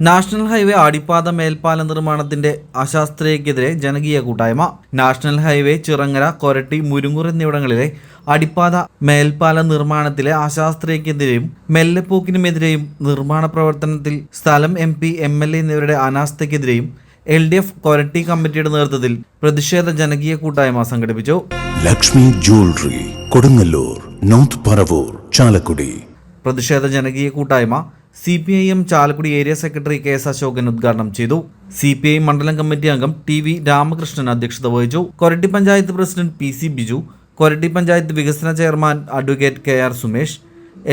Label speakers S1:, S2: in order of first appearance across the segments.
S1: National highway അടിപ്പാത മേൽപ്പാല നിർമ്മാണത്തിന്റെ അശാസ്ത്രീയക്കെതിരെ ജനകീയ കൂട്ടായ്മ. നാഷണൽ ഹൈവേ ചിറങ്ങര കൊരട്ടി മുരുങ്ങൂർ എന്നിവിടങ്ങളിലെ അടിപ്പാത മേൽപ്പാല നിർമ്മാണത്തിലെ അശാസ്ത്രീയക്കെതിരെയും മെല്ലെപ്പോക്കിനുമെതിരെയും നിർമ്മാണ പ്രവർത്തനത്തിൽ സ്ഥലം M P M L A എന്നിവരുടെ അനാസ്ഥയ്ക്കെതിരെയും എൽ ഡി എഫ് കൊരട്ടി കമ്മിറ്റിയുടെ നേതൃത്വത്തിൽ പ്രതിഷേധ ജനകീയ കൂട്ടായ്മ സംഘടിപ്പിച്ചു.
S2: Lakshmi jewellery Kodungallur north Paravur Chalakudy.
S1: പ്രതിഷേധ ജനകീയ കൂട്ടായ്മ C P I M Chalakudy area secretary K S Ashokan ഉദ്ഘാടനം ചെയ്തു. സി പി ഐ മണ്ഡലം കമ്മിറ്റി അംഗം ടി വി രാമകൃഷ്ണൻ അധ്യക്ഷത വഹിച്ചു. Koratty panchayat president P C Biju Koratty panchayat വികസന chairman advocate K R Sumesh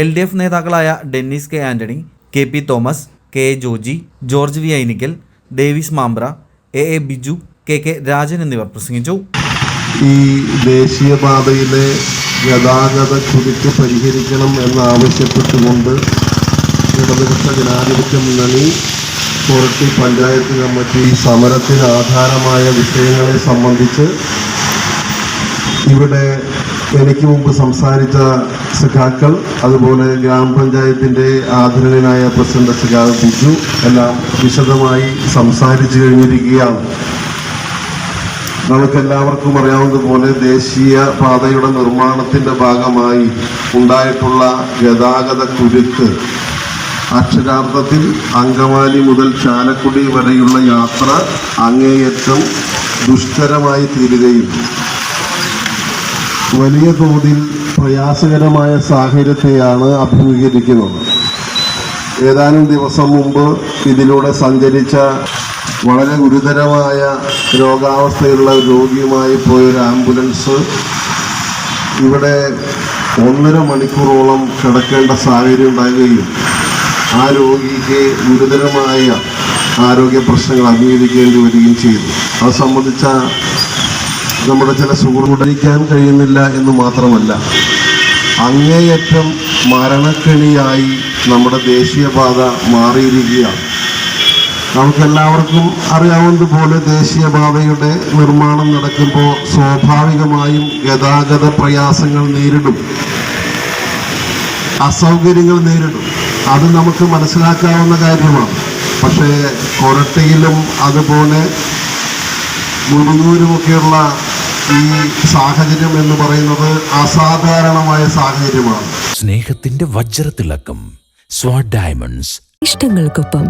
S1: L D F നേതാക്കളായ Dennis K Antony K P Thomas K A Joji George V Ainikkal Davis Mambra A A Biju K K Rajan എന്നിവർ പ്രസംഗിച്ചു.
S3: ഈ ദേശീയപാതയിലെ ഗതാഗത കുരുക്ക് പരിഹരിക്കണം എന്നാവശ്യപ്പെട്ടുകൊണ്ട് ഇടതുപക്ഷ ജനാധിപത്യ മുന്നണി കൊരട്ടി പഞ്ചായത്ത് കമ്മിറ്റി സമരത്തിന് ആധാരമായ വിഷയങ്ങളെ സംബന്ധിച്ച് ഇവിടെ എനിക്ക് മുമ്പ് സംസാരിച്ച സഖാക്കൾ അതുപോലെ ഗ്രാമപഞ്ചായത്തിന്റെ ആദരണീയനായ പ്രസിഡന്റ് സഖാവ് ബിജു എല്ലാം വിശദമായി സംസാരിച്ചു കഴിഞ്ഞിരിക്കുകയാണ്. നമുക്കെല്ലാവർക്കും അറിയാവുന്നതുപോലെ ദേശീയ പാതയുടെ നിർമ്മാണത്തിന്റെ ഭാഗമായി ഉണ്ടായിട്ടുള്ള ഗതാഗത കുരുക്ക് അക്ഷരാർത്ഥത്തിൽ അങ്കമാലി മുതൽ ചാലക്കുടി വരെയുള്ള യാത്ര അങ്ങേയറ്റം ദുഷ്കരമായി തീരുകയും വലിയ തോതിൽ പ്രയാസകരമായ സാഹചര്യത്തെയാണ് അഭിമുഖീകരിക്കുന്നത്. ഏതാനും ദിവസം മുമ്പ് ഇതിലൂടെ സഞ്ചരിച്ച വളരെ ഗുരുതരമായ രോഗാവസ്ഥയുള്ള രോഗിയുമായി പോയൊരു ആംബുലൻസ് ഇവിടെ ഒന്നര മണിക്കൂറോളം കിടക്കേണ്ട സാഹചര്യം ഉണ്ടാകുകയും ആ രോഗിക്ക് ഗുരുതരമായ ആരോഗ്യ പ്രശ്നങ്ങൾ അഭിമുഖീകരിക്കേണ്ടി വരികയും ചെയ്തു. അത് സംബന്ധിച്ച നമ്മുടെ ചില സുഹൃത്തുക്കളിക്കാൻ കഴിയുന്നില്ല എന്ന് മാത്രമല്ല അങ്ങേയറ്റം മരണക്കെണിയായി നമ്മുടെ ദേശീയപാത മാറിയിരിക്കുകയാണ്. നമുക്കെല്ലാവർക്കും അറിയാവുന്നതുപോലെ ദേശീയപാതയുടെ നിർമ്മാണം നടക്കുമ്പോൾ സ്വാഭാവികമായും ഗതാഗത പ്രയാസങ്ങൾ നേരിടും. അസൗകര്യങ്ങൾ നേരിടും. അത് നമുക്ക് മനസ്സിലാക്കാവുന്ന കാര്യമാണ്. പക്ഷേ കൊരട്ടയിലും അതുപോലെ മുഴുവനുമൊക്കെയുള്ള ഈ സാഹചര്യം എന്ന് പറയുന്നത് അസാധാരണമായ സാഹചര്യമാണ്.
S2: സ്നേഹത്തിന്റെ വജ്രത്തിളക്കം സ്വാഡ് ഡയമണ്ട്സ്.
S4: ഇഷ്ടങ്ങൾക്കൊപ്പം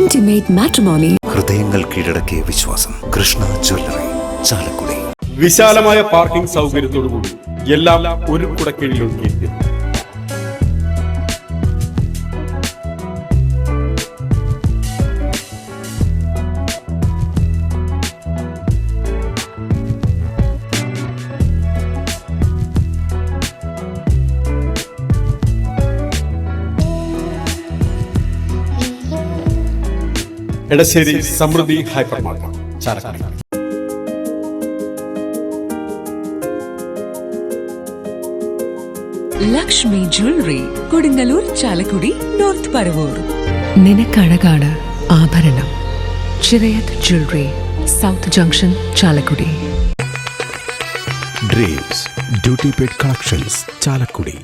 S4: ഇന്റിമേറ്റ് മാട്രിമോണി
S2: ഹൃദയങ്ങൾ കീഴടക്കിയ വിശ്വാസം കൃഷ്ണ ജ്വല്ലറി ചാലക്കുടി.
S5: വിശാലമായ പാർക്കിംഗ് സൗകര്യത്തോടുകൂടി എല്ലാം ഒരു കുടക്കീഴിൽ Edassery Samruddhi hyper market Chalakudy.
S4: Lakshmi jewellery Kodungallur Chalakudy north Paravur. നിനക്കഴകാണ് ആഭരണം. Chirayath jewellery south junction Chalakudy.
S2: Dreams duty paid collections Chalakudy.